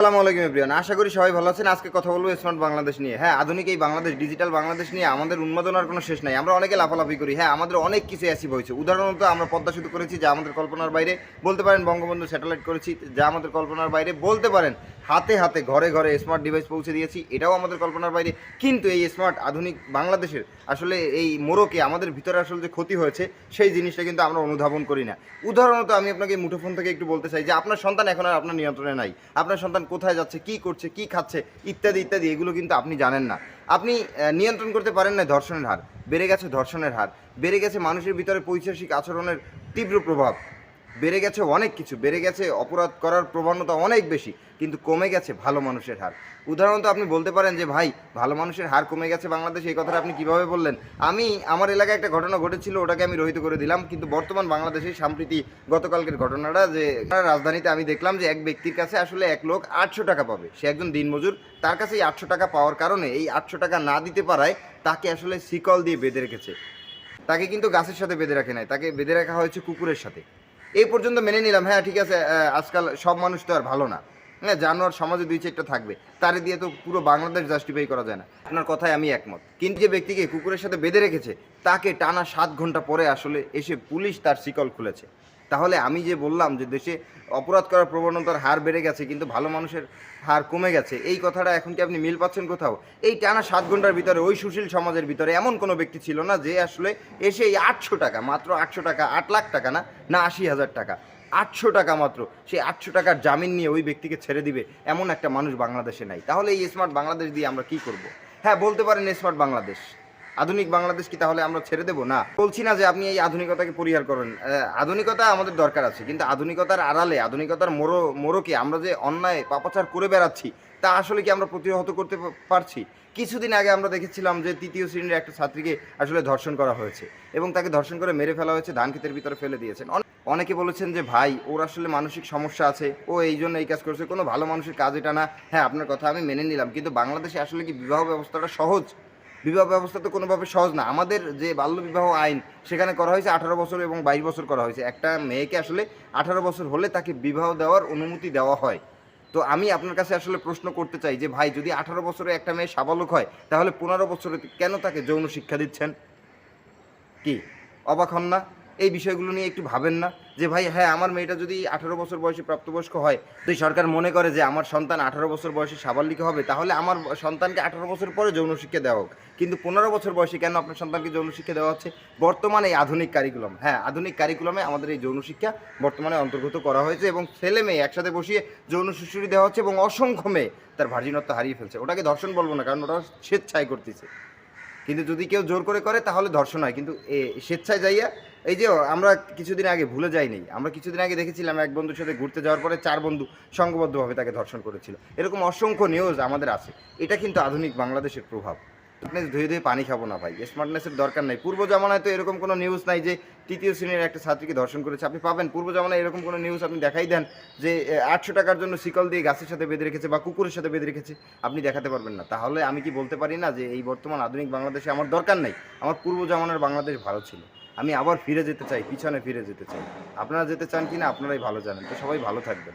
আসসালামু আলাইকুম এভরিওয়ান। আশা করি সবাই ভালো আছেন। আজকে কথা বলব স্মার্ট বাংলাদেশ নিয়ে। হ্যাঁ আধুনিক এই বাংলাদেশ, ডিজিটাল বাংলাদেশ নিয়ে আমাদের উন্মাদনার কোনো শেষ নাই। আমরা অনেকে লাফালাফি করি। হ্যাঁ আমাদের অনেক কিছু অ্যাচিভ হয়েছে। উদাহরণত আমরা পদ্মা সেতু করেছি, যা আমাদের কল্পনার বাইরে বলতে পারেন, বঙ্গবন্ধু স্যাটেলাইট করেছি, যা আমাদের কল্পনার বাইরে বলতে পারেন, হাতে হাতে ঘরে ঘরে স্মার্ট ডিভাইস পৌঁছে দিয়েছি, এটাও আমাদের কল্পনার বাইরে। কিন্তু এই স্মার্ট আধুনিক বাংলাদেশের আসলে এই মোড়কে, আমাদের ভিতরে আসলে যে ক্ষতি হয়েছে, সেই জিনিসটা কিন্তু আমরা অনুধাবন করি না। উদাহরণত আমি আপনাকে মুঠোফোন থেকে একটু বলতে চাই যে, আপনার সন্তান এখন আর আপনার নিয়ন্ত্রণে নাই। আপনার সন্তান কোথায় যাচ্ছে, কি করছে, কি খাচ্ছে, ইত্যাদি ইত্যাদি, এগুলো কিন্তু আপনি জানেন না। আপনি নিয়ন্ত্রণ করতে পারেন না ধর্ষণের হার। বেড়ে গেছে ধর্ষণের হার। বেড়ে গেছে মানুষের ভিতরে পৈশাসিক আচরণের তীব্র প্রভাব। বেড়ে গেছে অনেক কিছু, বেড়ে গেছে, অপরাধ করার প্রবণতা অনেক বেশি, কিন্তু কমে গেছে ভালো মানুষের হার। উদাহরণত আপনি বলতে পারেন যে, ভাই, ভালো মানুষের হার কমে গেছে বাংলাদেশে এই কথাটা আপনি কীভাবে বললেন? আমি, আমার এলাকায় একটা ঘটনা ঘটেছিল, ওটাকে আমি রহিত করে দিলাম, কিন্তু বর্তমান বাংলাদেশে সাম্প্রতি গতকালকের ঘটনাটা যে রাজধানীতে আমি দেখলাম যে, এক ব্যক্তির কাছে আসলে এক লোক আটশো টাকা পাবে। সে একজন দিনমজুর, তার কাছে এই আটশো টাকা পাওয়ার কারণে এই আটশো টাকা না দিতে পারায় তাকে আসলে শিকল দিয়ে বেঁধে রেখেছে। তাকে কিন্তু গাছের সাথে বেঁধে রাখে নাই, তাকে বেঁধে রাখা হয়েছে কুকুরের সাথে। এই পর্যন্ত মেনে নিলাম। হ্যাঁ ঠিক আছে আজকাল সব মানুষ তো আর ভালো না। হ্যাঁ জানোয়ার সমাজে দুই চারটা থাকবে। তারে দিয়ে তো পুরো বাংলাদেশ জাস্টিফাই করা যায় না। আপনার কথায় আমি একমত। কিন্তু যে ব্যক্তিকে কুকুরের সাথে বেঁধে রেখেছে, তাকে টানা সাত ঘণ্টা পরে আসলে এসে পুলিশ তার শিকল খুলেছে। তাহলে আমি যে বললাম যে দেশে অপরাধ করার প্রবণতার হার বেড়ে গেছে, কিন্তু ভালো মানুষের হার কমে গেছে, এই কথাটা এখন কি আপনি মিল পাচ্ছেন কোথাও? এই টানা সাত ঘণ্টার ভিতরে, ওই সুশীল সমাজের ভিতরে এমন কোনো ব্যক্তি ছিল না যে আসলে এসে এই আটশো টাকা, মাত্র আটশো টাকা, আট লাখ টাকা না না আশি হাজার টাকা আটশো টাকা মাত্র। সেই আটশো টাকার জামিন নিয়ে ওই ব্যক্তিকে ছেড়ে দিবে, এমন একটা মানুষ বাংলাদেশে নাই। তাহলে এই স্মার্ট বাংলাদেশ দিয়ে আমরা কি করব? হ্যাঁ বলতে পারেন স্মার্ট বাংলাদেশ। আধুনিক বাংলাদেশ কি তাহলে আমরা ছেড়ে দেবো? না। বলছি না যে আপনি এই আধুনিকতাকে পরিহার করেন। আধুনিকতা আমাদের দরকার আছে, কিন্তু আধুনিকতার আড়ালে, আধুনিকতার মোড়ো, মোড়কে আমরা যে অন্যায়, পাপাচার করে বেড়াচ্ছি, তা আসলে কি আমরা প্রতিহত করতে পারছি? কিছুদিন আগে আমরা দেখেছিলাম যে তৃতীয় শ্রেণির একটা ছাত্রীকে আসলে ধর্ষণ করা হয়েছে এবং তাকে ধর্ষণ করে মেরে ফেলা হয়েছে ধান ক্ষেতের ভিতরে ফেলে দিয়েছেন। অনেকে বলেছেন যে, ভাই, ওর আসলে মানসিক সমস্যা আছে। ও এই জন্য এই কাজ করছে। কোনো ভালো মানুষের কাজ এটা না। হ্যাঁ আপনার কথা আমি মেনে নিলাম। কিন্তু বাংলাদেশে আসলে কি বিবাহ ব্যবস্থাটা সহজ? বিবাহ ব্যবস্থা তো কোনোভাবে সহজ না। আমাদের যে বাল্য বিবাহ আইন, সেখানে করা হয়েছে আঠারো বছর এবং বাইশ বছর করা হয়েছে। একটা মেয়েকে আসলে আঠারো বছর হলে তাকে বিবাহ দেওয়ার অনুমতি দেওয়া হয়। তো আমি আপনার কাছে আসলে প্রশ্ন করতে চাই যে, ভাই, যদি আঠারো বছরে একটা মেয়ে সাবালক হয়, তাহলে পনেরো বছরে কেন তাকে যৌন শিক্ষা দিচ্ছেন? কি? অবাক হন না? এই বিষয়গুলো নিয়ে একটু ভাবেন না যে, ভাই হ্যাঁ আমার মেয়েটা যদি আঠারো বছর বয়সে প্রাপ্তবয়স্ক হয়, তো সরকার মনে করে যে, আমার সন্তান আঠারো বছর বয়সে সাবালিক হবে, তাহলে আমার সন্তানকে আঠারো বছর পরে যৌন শিক্ষা দেওয়া হোক। কিন্তু পনেরো বছর বয়সে কেন আপনার সন্তানকে যৌন শিক্ষা দেওয়া হচ্ছে? বর্তমানে এই আধুনিক কারিকুলাম হ্যাঁ আধুনিক কারিকুলামে আমাদের এই যৌন শিক্ষা বর্তমানে অন্তর্গত করা হয়েছে এবং ছেলে মেয়ে একসাথে বসিয়ে যৌন সুশুরি দেওয়া হচ্ছে এবং অসংখ্য মেয়ে তার ভার্জিনত্ব হারিয়ে ফেলছে। ওটাকে ধর্ষণ বলব না, কারণ ওটা স্বেচ্ছায় করতেছে। কিন্তু যদি কেউ জোর করে করে, তাহলে ধর্ষণ হয়। কিন্তু স্বেচ্ছায় যাইয়া, এই যে আমরা কিছুদিন আগে ভুলে যাইনি, আমরা কিছুদিন আগে দেখেছিলাম এক বন্ধুর সাথে ঘুরতে যাওয়ার পরে চার বন্ধু সংঘবদ্ধভাবে তাকে ধর্ষণ করেছিল। এরকম অসংখ্য নিউজ আমাদের আছে। এটা কিন্তু আধুনিক বাংলাদেশের প্রভাব। স্মার্টনেস ধুয়ে ধুয়ে পানি খাব না ভাই। স্মার্টনেসের দরকার নাই। পূর্ব জামানায় তো এরকম কোনো নিউজ নাই যে তৃতীয় শ্রেণির একটা ছাত্রীকে ধর্ষণ করেছে। আপনি পাবেন। পূর্ব জামানায় এরকম কোনো নিউজ আপনি দেখাই দেন যে আটশো টাকার জন্য শিকল দিয়ে গাছের সাথে বেঁধে রেখেছে বা কুকুরের সাথে বেঁধে রেখেছে। আপনি দেখাতে পারবেন না। তাহলে আমি কি বলতে পারি না যে, এই বর্তমান আধুনিক বাংলাদেশে আমার দরকার নেই? আমার পূর্ব জামানার বাংলাদেশ ভালো ছিল। আমি আবার ফিরে যেতে চাই, পিছনে ফিরে যেতে চাই। আপনারা যেতে চান কি না আপনারাই ভালো জানেন। তো সবাই ভালো থাকবেন।